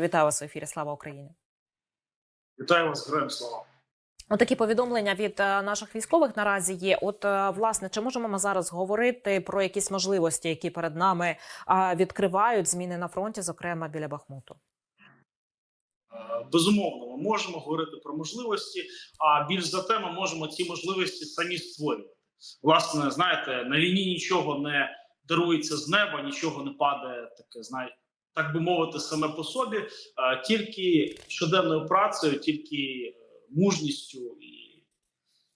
Вітаю вас в ефірі. Слава Україні. Вітаю вас, героям слава. Отакі повідомлення від е, наших військових наразі є. От е, власне, чи можемо ми зараз говорити про якісь можливості, які перед нами відкривають зміни на фронті, зокрема біля Бахмуту? Е, Безумовно, ми можемо говорити про можливості, а більш за те, ми можемо ці можливості самі створювати. Власне, знаєте, на війні нічого не дарується з неба, нічого не падає таке, знаєте, так би мовити, саме по собі, Е, тільки щоденною працею, тільки е, мужністю і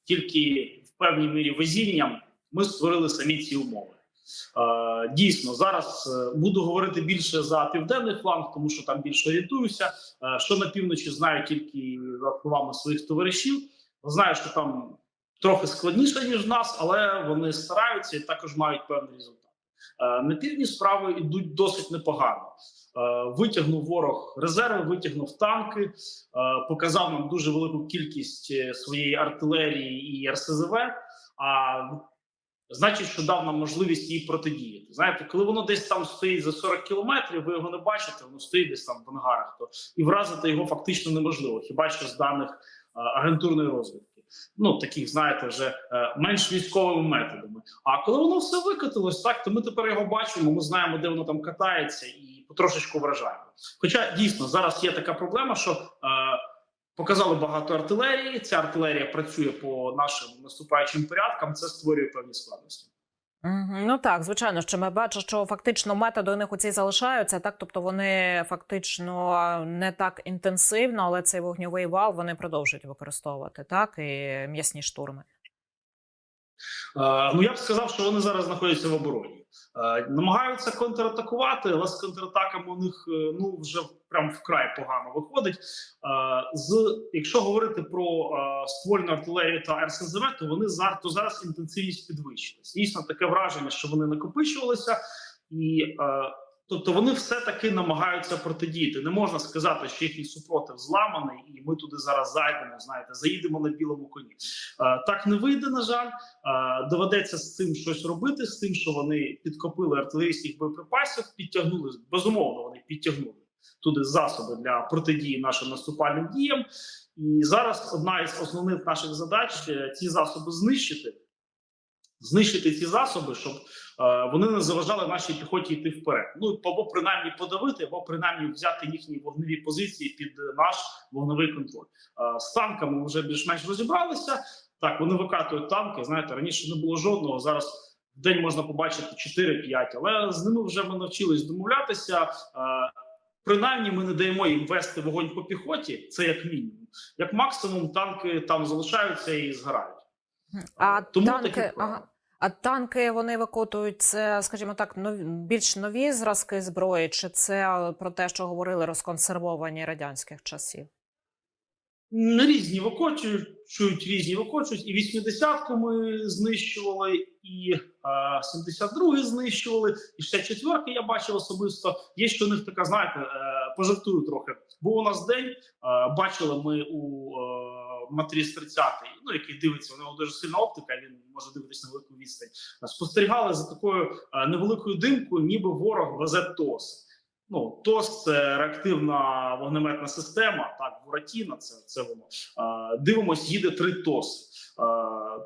тільки в певній мірі везінням ми створили самі ці умови. Е, Дійсно, зараз буду говорити більше за південний фланг, тому що там більше орієнтуюся. Що на півночі знаю тільки за словами своїх товаришів. Знаю, що там трохи складніше ніж нас, але вони стараються і також мають певний результат. Е, На півдні справи йдуть досить непогано. Е, Витягнув ворог резерви, витягнув танки, е, показав нам дуже велику кількість своєї артилерії і РСЗВ. А значить, що дав нам можливість їй протидіяти. Знаєте, коли воно десь там стоїть за 40 кілометрів, ви його не бачите, воно стоїть десь там в ангарах, то і вразити його фактично неможливо, хіба що з даних агентурної розвідки. Ну таких, знаєте, вже е, менш військовими методами. А коли воно все викотилось, так то ми тепер його бачимо. Ми знаємо, де воно там катається, і потрошечку вражаємо. Хоча дійсно зараз є така проблема, що е, показали багато артилерії. Ця артилерія працює по нашим наступаючим порядкам. Це створює певні складності. Ну так, звичайно, що ми бачимо, що фактично методи у них у цій залишаються, так тобто вони фактично не так інтенсивно, але цей вогньовий вал вони продовжують використовувати так і м'ясні штурми. Е, ну я б сказав, що вони зараз знаходяться в обороні. Е, намагаються контратакувати, але з контратаками у них е, ну вже прям вкрай погано виходить. Е, з якщо говорити про ствольну артилерію та РСЗВ, то вони то зараз інтенсивність підвищилась. Дійсно, таке враження, що вони накопичувалися, і тобто вони все таки намагаються протидіяти. Не можна сказати, що їхній супротив зламаний, і ми туди зараз зайдемо. Знаєте, заїдемо на білому коні. Е, так не вийде, на жаль. Е, доведеться з цим щось робити, з тим, що вони підкопили артилерійських боєприпасів, підтягнули безумовно. Вони підтягнули туди засоби для протидії нашим наступальним діям. І зараз одна із основних наших задач е, ці засоби знищити. Знищити ці засоби, щоб е, вони не заважали нашій піхоті йти вперед. Ну або принаймні подавити, або принаймні взяти їхні вогневі позиції під наш вогневий контроль. Е, з танками вже більш-менш розібралися. Так, вони викатують танки. Знаєте, раніше не було жодного. Зараз в день можна побачити 4-5, але з ними вже ми навчились домовлятися. Е, принаймні, ми не даємо їм вести вогонь по піхоті. Це як мінімум. Як максимум, танки там залишаються і згорають. А Тому танки, такі ага. А танки вони викотують це, скажімо так, нові, більш нові зразки зброї, чи це про те, що говорили розконсервовані радянських часів? М, Різні викочують, різні викочують. І 80-ку ми знищували, і е, 72-й знищували, і 64-й я бачив особисто. Є що у них така, знаєте, е, пожартую трохи. Був у нас день, е, бачили ми у е, Матріс 30 ну який дивиться, у нього дуже сильна оптика. Він може дивитися на велику відстань. Спостерігали за такою е, невеликою димкою, ніби ворог везе ТОС. Ну, ТОС це реактивна вогнеметна система. Так, Буратіна, це, це воно. Дивимось, їде три ТОСи. Е,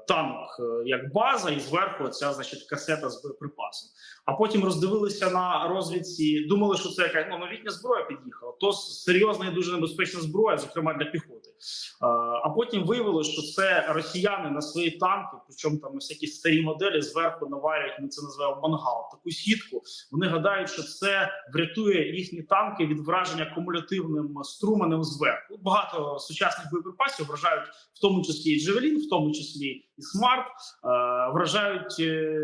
танк е, як база, і зверху ця значить касета з боєприпасом. А потім роздивилися на розвідці, думали, що це якась ну, новітня зброя під'їхала. ТОС серйозна і дуже небезпечна зброя, зокрема для піхоти. Е, А потім виявилося, що це росіяни на свої танки, причому там всякі старі моделі зверху наварюють. Ми це називаємо мангал. Таку сітку. Вони гадають, що це врятує їхні танки від враження кумулятивним струменем зверху. Багато сучасних боєприпасів вражають в тому числі і Джевелін, в тому числі і Смарт, е, вражають е,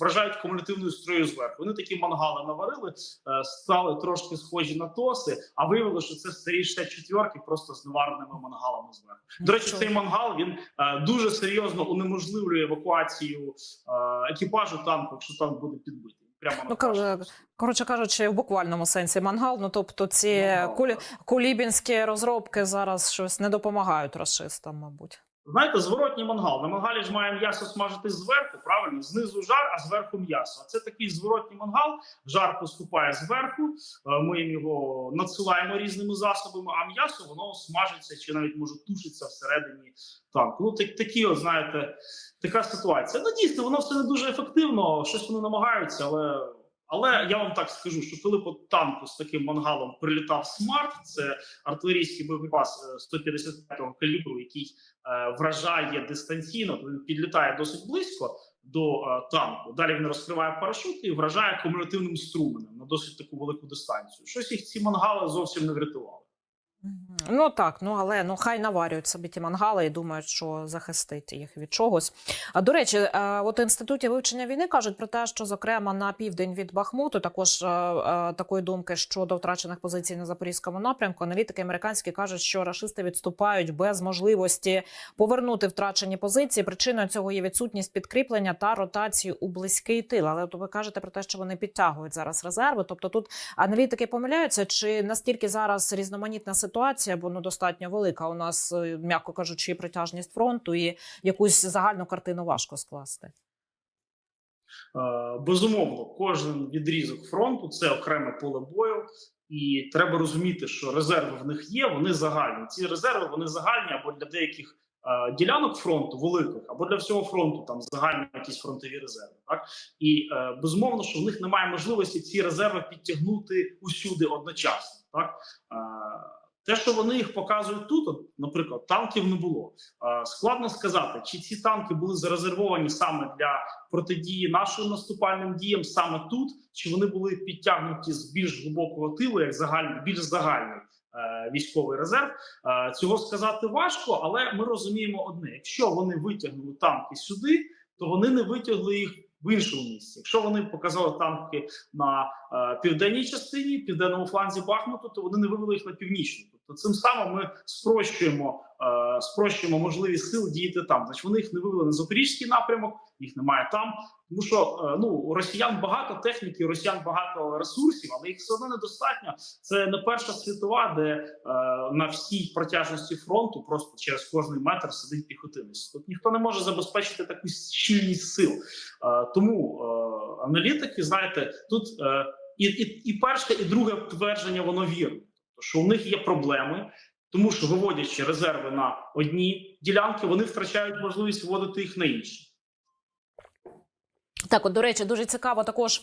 вражають кумулятивною строю зверху. Вони такі мангали наварили, е, стали трошки схожі на тоси, а виявилося, що це старі 64-ки просто з навареними мангалами зверху. До речі, цей мангал він дуже серйозно унеможливлює евакуацію екіпажу танку, якщо танк буде підбитий. Прямо Ну, коротше кажучи, в буквальному сенсі мангал. Ну тобто, ці Мангал, кулі, кулібінські розробки зараз щось не допомагають расистам, мабуть. Знаєте, зворотній мангал. На мангалі ж має м'ясо смажити зверху, правильно? Знизу жар, а зверху м'ясо. А це такий зворотній мангал. Жар поступає зверху. е, Ми їм його надсилаємо різними засобами, а м'ясо воно смажиться чи навіть може тушиться всередині танку. Ну так такі, от знаєте, така ситуація. Ну дійсно, воно все не дуже ефективно. Щось вони намагаються, але. Але я вам так скажу, що коли по танку з таким мангалом прилітав смарт, це артилерійський боєприпас е, 155-го калібру, який е, вражає дистанційно, то він підлітає досить близько до е, танку. Далі він розкриває парашут і вражає кумулятивним струменем на досить таку велику дистанцію. Щось їх ці мангали зовсім не врятували. Ну так, ну але ну хай наварюють собі ті мангали і думають, що захистить їх від чогось. А до речі, е, от інституті вивчення війни кажуть про те, що зокрема на південь від Бахмуту також е, е, такої думки щодо втрачених позицій на запорізькому напрямку. Аналітики американські кажуть, що рашисти відступають без можливості повернути втрачені позиції. Причиною цього є відсутність підкріплення та ротації у близький тил. Але от ви кажете про те, що вони підтягують зараз резерви. Тобто тут аналітики помиляються, чи настільки зараз різноманітна ситуація, бо ну достатньо велика. У нас, е, м'яко кажучи, притяжність фронту, і якусь загальну картину важко скласти. Е, Безумовно, кожен відрізок фронту це окреме поле бою, і треба розуміти, що резерви в них є. Вони загальні. Ці резерви вони загальні або для деяких е, ділянок фронту великих, або для всього фронту там загальні якісь фронтові резерви. Так і безумовно, що в них немає можливості ці резерви підтягнути усюди одночасно. Так те, що вони їх показують тут, от, наприклад, танків не було. Е, Складно сказати, чи ці танки були зарезервовані саме для протидії нашим наступальним діям саме тут, чи вони були підтягнуті з більш глибокого тилу, як загальний, більш загальний е, військовий резерв. Е, цього сказати важко, але ми розуміємо одне: якщо вони витягнули танки сюди, то вони не витягли їх. В іншому місці, якщо вони показали танки на е, південній частині, південному фланзі Бахмуту, то вони не вивели їх на північну. Тобто, цим самим ми спрощуємо, спрощуємо можливість сил діяти там. Значить, вони їх не вивели на запорізький напрямок, їх немає там. Тому що е, ну росіян багато техніки, росіян багато ресурсів, але їх все одно недостатньо. Це не перша світова, де е, на всій протяжності фронту просто через кожний метр сидить піхотинець. Тут ніхто не може забезпечити таку щільність сил. Е, тому е, аналітики, знаєте, тут е, і, і, і перше, і друге твердження воно вірне, що у них є проблеми. Тому що виводячи резерви на одні ділянки, вони втрачають можливість вводити їх на інші. Так, от, до речі, дуже цікаво також.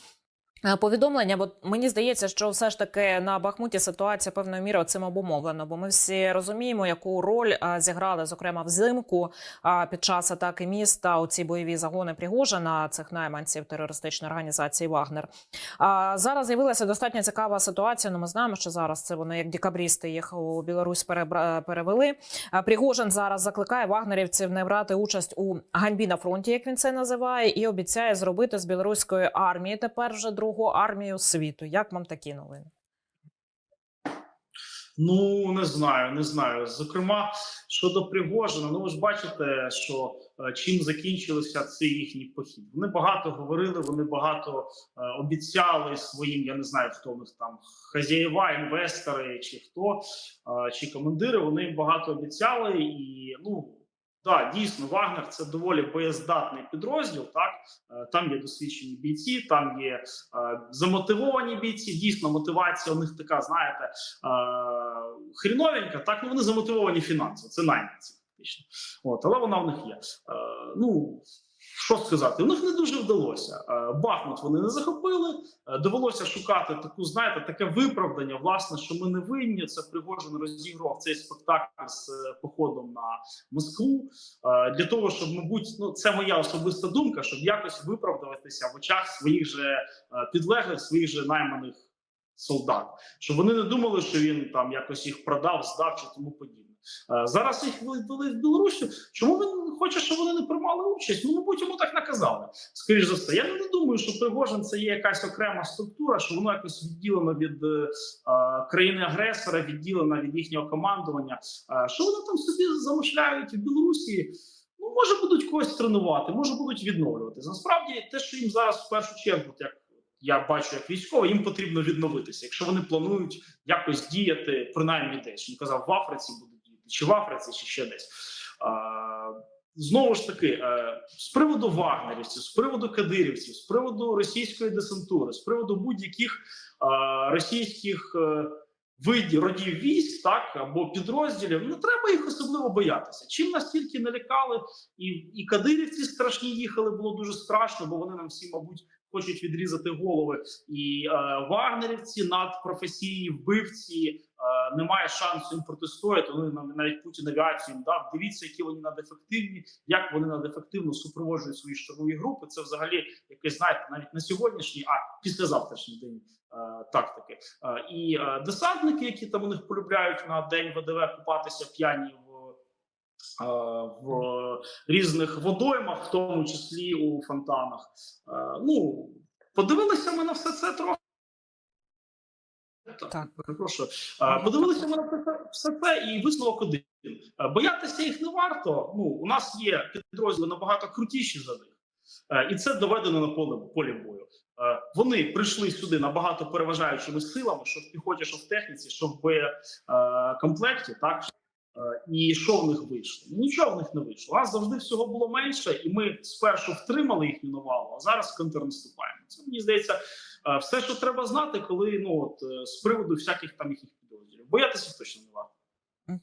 Е, Повідомлення, бо мені здається, що все ж таки на Бахмуті ситуація певною мірою цим обумовлена, бо ми всі розуміємо, яку роль е, зіграли, зокрема, взимку е, під час атаки міста у ці бойові загони Пригожина, цих найманців терористичної організації Вагнер. А зараз з'явилася достатньо цікава ситуація. Ну, ми знаємо, що зараз це вони як декабрісти їх у Білорусь перевели. Пригожин зараз закликає вагнерівців не брати участь у ганьбі на фронті, як він це називає, і обіцяє зробити з білоруської армії тепер вже другу армію світу. Як вам такі новини? Ну не знаю, не знаю. Зокрема, щодо Пригожина, ну ви ж бачите, що е, чим закінчився цей їхній похід. Вони багато говорили, вони багато е, обіцяли своїм. Я не знаю, хто в них там хазяєва, інвестори чи хто, е, чи командири. Вони багато обіцяли, і ну. Так, дійсно, Вагнер це доволі боєздатний підрозділ. Так Е, там є досвідчені бійці, там є е, замотивовані бійці. Дійсно, мотивація у них така, знаєте, е, хріновенька. Так, ну вони замотивовані фінансово. Це найманці, фактично. От, але вона в них є. Е, ну що сказати, у них не дуже вдалося. Е, Бахмут вони не захопили. Е, Довелося шукати таку, знаєте, таке виправдання. Власне, що ми не винні. Це Пригожин розігрував цей спектакль з е, походом на Москву для того, щоб, мабуть, ну це моя особиста думка, щоб якось виправдуватися в очах своїх же підлеглих, своїх же найманих солдат, щоб вони не думали, що він там якось їх продав, здав чи тому подібне. Е, Зараз їх вивели в Білорусі. Чому він хоче, щоб вони не приймали участь? Ну, мабуть, йому так наказали. Скоріше за все, я не думаю, що Пригожин це є якась окрема структура, що воно якось відділено від е, е, країни-агресора, відділено від їхнього командування. Е, що вони там собі замишляють в Білорусі? Ну, може, будуть когось тренувати, може будуть відновлювати. Насправді, те, що їм зараз в першу чергу, як я бачу, як військово, їм потрібно відновитися. Якщо вони планують якось діяти, принаймні десь він казав, в Африці будуть діяти, чи в Африці, чи ще десь. Знову ж таки, е, з приводу вагнерівців, з приводу кадирівців, з приводу російської десантури, з приводу будь-яких російських е, видів родів військ, так або підрозділів, не треба їх особливо боятися. Чим нас тільки налякали, і, і кадирівці страшні їхали, було дуже страшно, бо вони нам всі, мабуть, хочуть відрізати голови. І е, вагнерівці, надпрофесійні вбивці. Е, немає шансу їм протистояти. Вони навіть Путін авіацію дав. Дивіться, які вони надефективні, як вони надефективно супроводжують свої штурмові групи. Це взагалі якесь знаєте, навіть на сьогоднішній, а післязавтрашній день е, тактики. Е, і е, десантники, які там у них полюбляють на день ВДВ купатися п'яні в. різних водоймах, в тому числі у фонтанах. Е, Ну подивилися ми на все це трохи. Так. перепрошую. Е, Подивилися ми на все це- все це і висновок один. Е, Боятися їх не варто. Ну у нас є підрозділи набагато крутіші за них, і це доведено на поле полі бою. Вони прийшли сюди набагато переважаючими силами, що в піхоті, що в техніці, що в боєкомплекті, так і що в них вийшло? Нічого в них не вийшло. У нас завжди всього було менше, і ми спершу втримали їхню навалу, а зараз контрнаступаємо. Це мені здається, е, все, що треба знати, коли ну от е, з приводу всяких там їхніх підрозділів. Боятися точно не варто.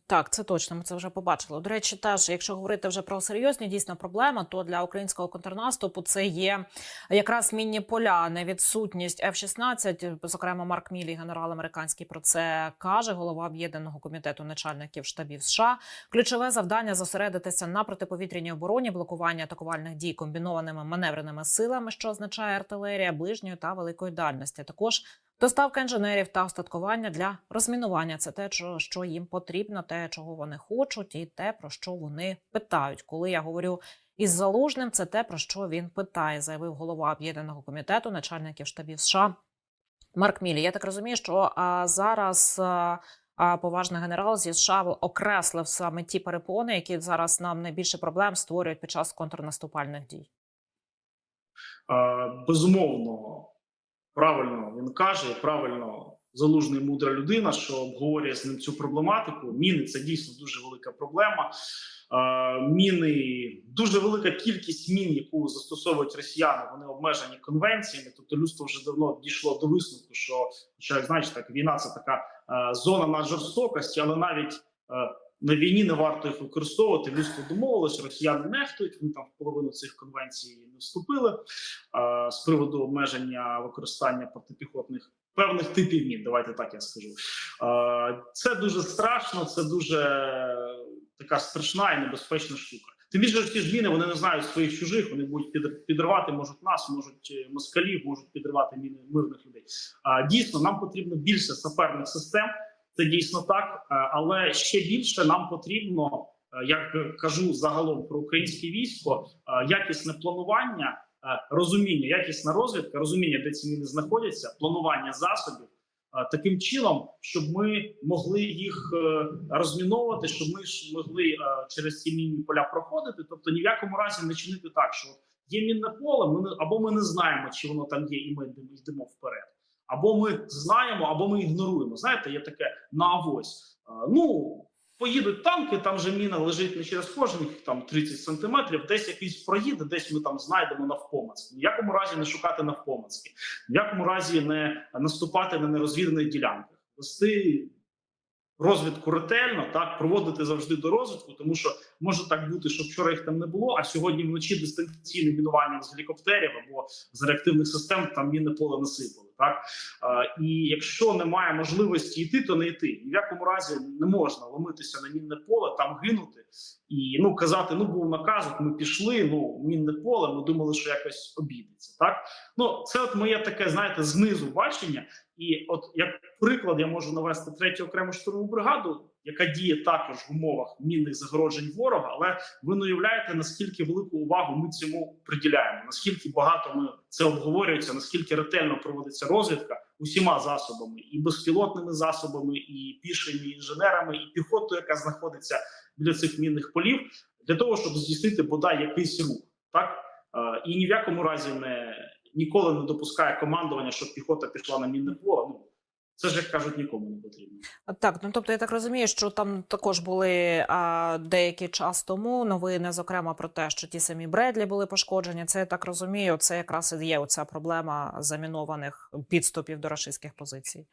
Так, це точно. Ми це вже побачили. До речі, теж, якщо говорити вже про серйозні дійсно проблеми, то для українського контрнаступу це є якраз мінні поля, невідсутність F-16. Зокрема, Марк Мілі, генерал американський, про це каже. Голова об'єднаного комітету начальників штабів США. Ключове завдання зосередитися на протиповітряній обороні, блокування атакувальних дій комбінованими маневреними силами, що означає артилерія ближньої та великої дальності. Також Доставка інженерів та остаткування для розмінування це те, що- їм потрібно, те, чого вони хочуть, і те, про що вони питають. Коли я говорю із залужним, це те, про що він питає, заявив голова об'єднаного комітету начальників штабів США Марк Мілі. Я так розумію, що а, зараз. А, а поважний генерал зі США окреслив саме ті перепони, які зараз нам найбільше проблем створюють під час контрнаступальних дій. Безумовно, правильно він каже, правильно залужний мудра людина, що обговорює з ним цю проблематику. Міни це дійсно дуже велика проблема. Е, Міни дуже велика кількість мін, яку застосовують росіяни. Вони обмежені конвенціями. Тобто людство вже давно дійшло до висновку, що що як знаєш, так війна це така е, зона на жорстокості, але навіть е, на війні не варто їх використовувати. Людство домовилось, росіяни нехтують. Вони там в половину цих конвенцій не вступили е, з приводу обмеження використання протипіхотних певних типів мін. Давайте так я скажу. Е, Це дуже страшно, це дуже така страшна і небезпечна штука. Тим більше що ці ж вони не знають своїх чужих. Вони будуть під- підривати, можуть нас, можуть е, москалів, можуть підривати міни мирних людей. А дійсно, нам потрібно більше саперних систем. Це дійсно так, е, але ще більше нам потрібно, е, як кажу загалом про українське військо, е, якісне планування, розуміння, якісна розвідка, розуміння, де ці міни знаходяться, планування засобів таким чином, щоб ми могли їх розміновувати, щоб ми ж могли через ці мінні поля проходити. Тобто, ні в якому разі не чинити так, що є мінне поле, ми не або ми не знаємо, чи воно там є, і ми йдемо вперед. Або ми знаємо, або ми ігноруємо. Знаєте, є таке на авось. Ну поїдуть танки, там же міна лежить не через кожних там 30 сантиметрів, десь якийсь проїде, десь ми там знайдемо навпомацьки. В якому разі не шукати навпомацьки, в якому разі не наступати на нерозвіданих ділянках, вести розвідку ретельно, так проводити завжди до розвідку, тому що може так бути, що вчора їх там не було, а сьогодні вночі дистанційним мінуванням з гелікоптерів або з реактивних систем там мінне поле насипали. Так і якщо немає можливості йти, то не йти. Ні в якому разі не можна ломитися на мінне поле, там гинути і ну казати: ну був наказ, ми пішли. Ну мінне поле. Ми думали, що якось обійдеться. Так ну це от моє таке, знаєте, знизу бачення. І от як приклад я можу навести третю окрему штурмову бригаду, яка діє також в умовах мінних загороджень ворога. Але ви не уявляєте, наскільки велику увагу ми цьому приділяємо, наскільки багато ми це обговорюється, наскільки ретельно проводиться розвідка усіма засобами, і безпілотними засобами, і пішими інженерами, і піхотою, яка знаходиться біля цих мінних полів, для того, щоб здійснити бодай якийсь рух, так Е, і ні в якому разі не ніколи не допускає командування, щоб піхота пішла на мінне поле. Ну Це ж як кажуть, нікому не потрібно. Так, ну тобто я так розумію, що там також були а, деякий час тому новини, зокрема про те, що ті самі Бредлі були пошкоджені. Це я так розумію. Це якраз і є оця проблема замінованих підступів до рашистських позицій.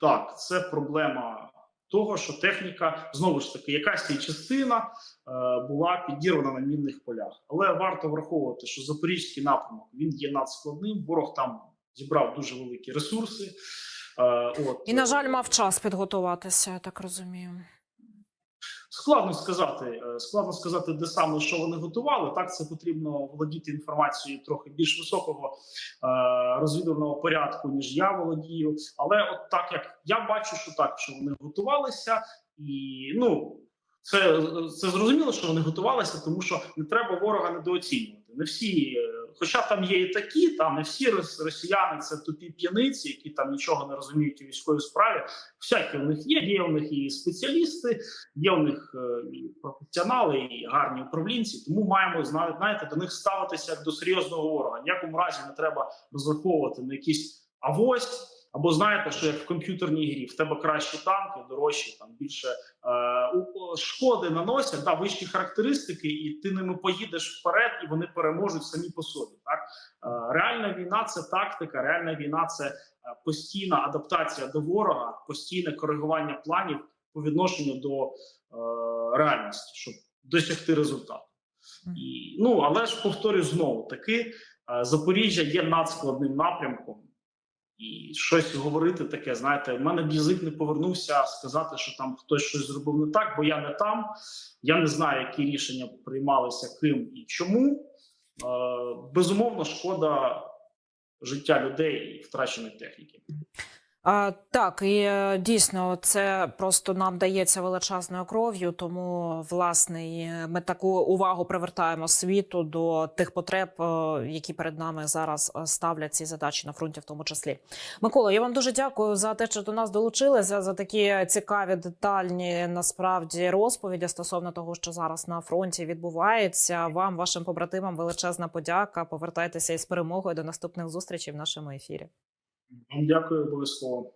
Так, це проблема того, що техніка знову ж таки, якась її частина е, була підірвана на мінних полях. Але варто враховувати, що запорізький напрямок він є надскладним. Ворог там зібрав дуже великі ресурси. Е, от І на жаль, мав час підготуватися. Я так розумію. Складно сказати, е, складно сказати, де саме що вони готували. Так це потрібно володіти інформацією трохи більш високого е, розвідувального порядку, ніж я володію. Але от так як я бачу, що так, що вони готувалися, і ну це, це зрозуміло, що вони готувалися, тому що не треба ворога недооцінювати. Не всі, е, хоча там є і такі, там не всі рос- росіяни це тупі п'яниці, які там нічого не розуміють у військовій справі. Всякі у них є. Є в них і спеціалісти, є в них е, і професіонали, і гарні управлінці. Тому маємо зна- знаєте, до них ставитися як до серйозного ворога. Ніякому разі не треба розраховувати на якісь авось. Або знаєте, що як в комп'ютерній грі в тебе кращі танки, дорожчі, там більше е, у- шкоди наносять, да, вищі характеристики, і ти ними поїдеш вперед, і вони переможуть самі по собі. Так е, реальна війна це тактика, реальна війна це е, постійна адаптація до ворога, постійне коригування планів по відношенню до е, реальності, щоб досягти результату. І, ну але ж повторюю знову таки, е, Запоріжжя є надскладним напрямком. І щось говорити таке, знаєте, в мене язик не повернувся сказати, що там хтось щось зробив не так, бо я не там. Я не знаю, які рішення приймалися ким і чому. Е, безумовно, шкода життя людей і втраченої техніки. Так, і е, дійсно, це просто нам дається величезною кров'ю. Тому власне ми таку увагу привертаємо світу до тих потреб, е, які перед нами зараз е, ставлять ці задачі на фронті, в тому числі. Микола, я вам дуже дякую за те, що до нас долучилися за такі цікаві детальні насправді розповіді стосовно того, що зараз на фронті відбувається. Вам, вашим побратимам, величезна подяка. Повертайтеся із перемогою до наступних зустрічей в нашому ефірі. Вам дякую обов'язково.